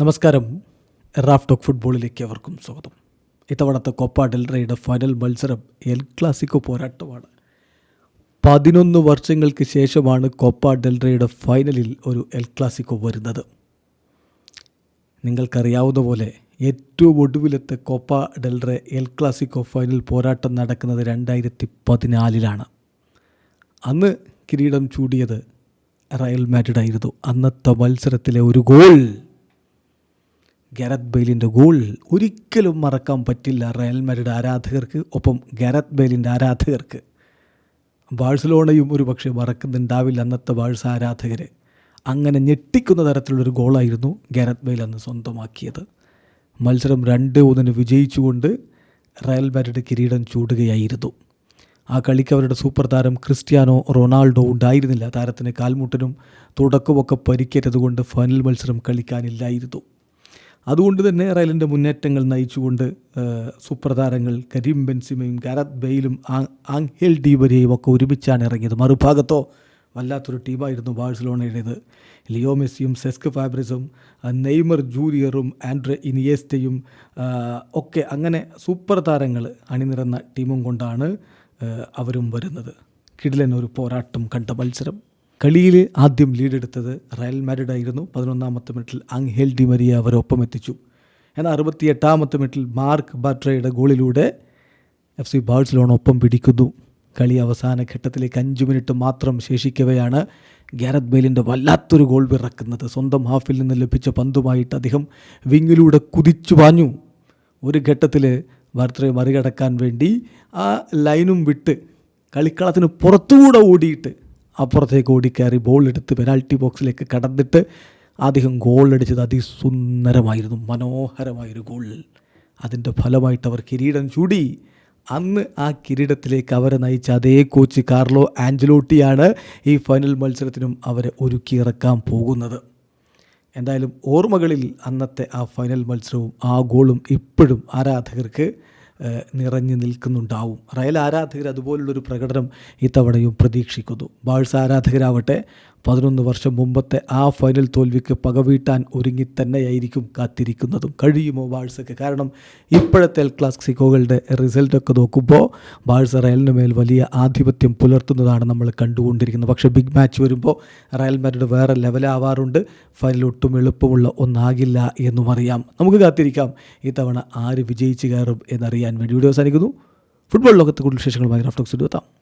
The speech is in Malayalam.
നമസ്കാരം. റാഫ് ടോക്ക് ഫുട്ബോളിലേക്ക് അവർക്കും സ്വാഗതം. ഇത്തവണത്തെ കൊപ്പ ഡെൽറയുടെ ഫൈനൽ മത്സരം എൽ ക്ലാസിക്കോ പോരാട്ടമാണ്. പതിനൊന്ന് വർഷങ്ങൾക്ക് ശേഷമാണ് കൊപ്പ ഡെൽറയുടെ ഫൈനലിൽ ഒരു എൽ ക്ലാസിക്കോ വരുന്നത്. നിങ്ങൾക്കറിയാവുന്ന പോലെ ഏറ്റവും ഒടുവിലത്തെ Copa del Rey El Clasico final പോരാട്ടം നടക്കുന്നത് രണ്ടായിരത്തി പതിനാലിലാണ് അന്ന് കിരീടം ചൂടിയത് റയൽ മാഡ്രിഡ് ആയിരുന്നു അന്നത്തെ മത്സരത്തിലെ ഒരു ഗോൾ ഗരത് ബെയിലിന്റെ ഗോൾ ഒരിക്കലും മറക്കാൻ പറ്റില്ല റയൽ മരുടെ ആരാധകർക്ക് ഒപ്പം ഗരത് ബെയിലിന്റെ ആരാധകർക്ക്. ബാഴ്സലോണയും ഒരു പക്ഷേ മറക്കുന്നുണ്ടാവില്ല അന്നത്തെ ബാഴ്സ ആരാധകർ അങ്ങനെ ഞെട്ടിക്കുന്ന തരത്തിലുള്ളൊരു ഗോളായിരുന്നു ഗരത് ബെയിൽ അന്ന് സ്വന്തമാക്കിയത്. മത്സരം രണ്ട് ഒന്നിന് വിജയിച്ചുകൊണ്ട് റയൽ മാഡ്രിഡ് കിരീടം ചൂടുകയായിരുന്നു. ആ കളിക്ക് അവരുടെ സൂപ്പർ താരം ക്രിസ്ത്യാനോ റൊണാൾഡോ ഉണ്ടായിരുന്നില്ല. താരത്തിന് കാൽമുട്ടനും തുടക്കമൊക്കെ പരിക്കേറ്റതുകൊണ്ട് ഫൈനൽ മത്സരം കളിക്കാനില്ലായിരുന്നു. അതുകൊണ്ട് തന്നെ റയലിന്റെ മുന്നേറ്റങ്ങൾ നയിച്ചുകൊണ്ട് സൂപ്പർ താരങ്ങൾ കരീം ബെൻസിമയും ഗാരത് ബെയിലും ആങ് ഹെൽ ഡീബരിയയും ഒക്കെ ഒരുമിച്ചാണ് ഇറങ്ങിയത്. മറുഭാഗത്തോ വല്ലാത്തൊരു ടീമായിരുന്നു ബാഴ്സലോണയുടേത്. ലിയോ മെസ്സിയും സെസ്ക് ഫാബ്രിസും നെയ്മർ ജൂനിയറും ആൻഡ്രെ ഇനിയേസ്റ്റയും ഒക്കെ അങ്ങനെ സൂപ്പർ താരങ്ങൾ അണിനിരന്ന ടീമും കൊണ്ടാണ് അവരും വരുന്നത്. കിടിലൻ ഒരു പോരാട്ടം കണ്ട മത്സരം. കളിയിൽ ആദ്യം ലീഡെടുത്തത് റയൽ മാഡ്രിഡ് ആയിരുന്നു പതിനൊന്നാമത്തെ മിനിറ്റിൽ അങ്ഹേൽ ഡി മരിയ അവരൊപ്പം എത്തിച്ചു. എന്നാൽ അറുപത്തി എട്ടാമത്തെ മിനിറ്റിൽ മാർക്ക് ബാട്രയുടെ ഗോളിലൂടെ എഫ് സി ബാഴ്സലോണ ഒപ്പം പിടിക്കുന്നു. കളി അവസാന ഘട്ടത്തിലേക്ക് അഞ്ച് മിനിറ്റ് മാത്രം ശേഷിക്കവെയാണ് ഗാരത് ബെയിലിന്റെ വല്ലാത്തൊരു ഗോൾ വിറക്കുന്നത്. സ്വന്തം ഹാഫിൽ നിന്ന് ലഭിച്ച പന്തുമായിട്ട് അദ്ദേഹം വിങ്ങിലൂടെ കുതിച്ചു പാഞ്ഞു. ഒരു ഘട്ടത്തിൽ ബാർത്രയെ മറികടക്കാൻ വേണ്ടി ആ ലൈനും വിട്ട് കളിക്കളത്തിന് പുറത്തുകൂടെ ഓടിയിട്ട് അപ്പുറത്തേക്ക് ഓടിക്കയറി ബോൾ എടുത്ത് പെനാൽറ്റി ബോക്സിലേക്ക് കടന്നിട്ട് അദ്ദേഹം ഗോൾ അടിച്ചത് അതിസുന്ദരമായിരുന്നു മനോഹരമായൊരു ഗോൾ അതിന്റെ ഫലമായിട്ട് അവർ കിരീടം ചൂടി. അന്ന് ആ കിരീടത്തിലേക്ക് അവരെ നയിച്ച അതേ കോച്ച് കാർലോ ആഞ്ചലോട്ടിയാണ് ഈ ഫൈനൽ മത്സരത്തിനും അവരെ ഒരുക്കിയിറക്കാൻ പോകുന്നത്. എന്തായാലും ഓർമ്മകളിൽ അന്നത്തെ ആ ഫൈനൽ മത്സരവും ആ ഗോളും ഇപ്പോഴും ആരാധകർക്ക് നിറഞ്ഞു നിൽക്കുന്നുണ്ടാവും. റയൽ ആരാധകർ അതുപോലുള്ളൊരു പ്രകടനം ഇത്തവണയും പ്രതീക്ഷിക്കുന്നു. ബാഴ്സ ആരാധകരാവട്ടെ പതിനൊന്ന് വർഷം മുമ്പത്തെ ആ ഫൈനൽ തോൽവിക്ക് പകവീട്ടാൻ ഒരുങ്ങി തന്നെയായിരിക്കും കാത്തിരിക്കുന്നതും. കഴിയുമോ ബാഴ്സയ്ക്ക് കാരണം ഇപ്പോഴത്തെ എൽ ക്ലാസിക്കോകളുടെ റിസൾട്ടൊക്കെ നോക്കുമ്പോൾ ബാഴ്സ റയലിന് മേൽ വലിയ ആധിപത്യം പുലർത്തുന്നതാണ് നമ്മൾ കണ്ടുകൊണ്ടിരിക്കുന്നത്. പക്ഷേ ബിഗ് മാച്ച് വരുമ്പോൾ റയൽ മാഡ്രിഡ് വേറെ ലെവലാവാറുണ്ട് ഫൈനൽ ഒട്ടും എളുപ്പമുള്ള ഒന്നാകില്ല എന്നും അറിയാം. നമുക്ക് കാത്തിരിക്കാം. ഇത്തവണ ആര് വിജയിച്ചു കയറും എന്നറിയാൻ വേണ്ടി വീഡിയോ അവസാനിക്കുന്നു. ഫുട്ബോൾ ലോകത്തെ കൂടുതൽ വിശേഷങ്ങളുമായി റഫ്റ്റോക്സ് എത്താം.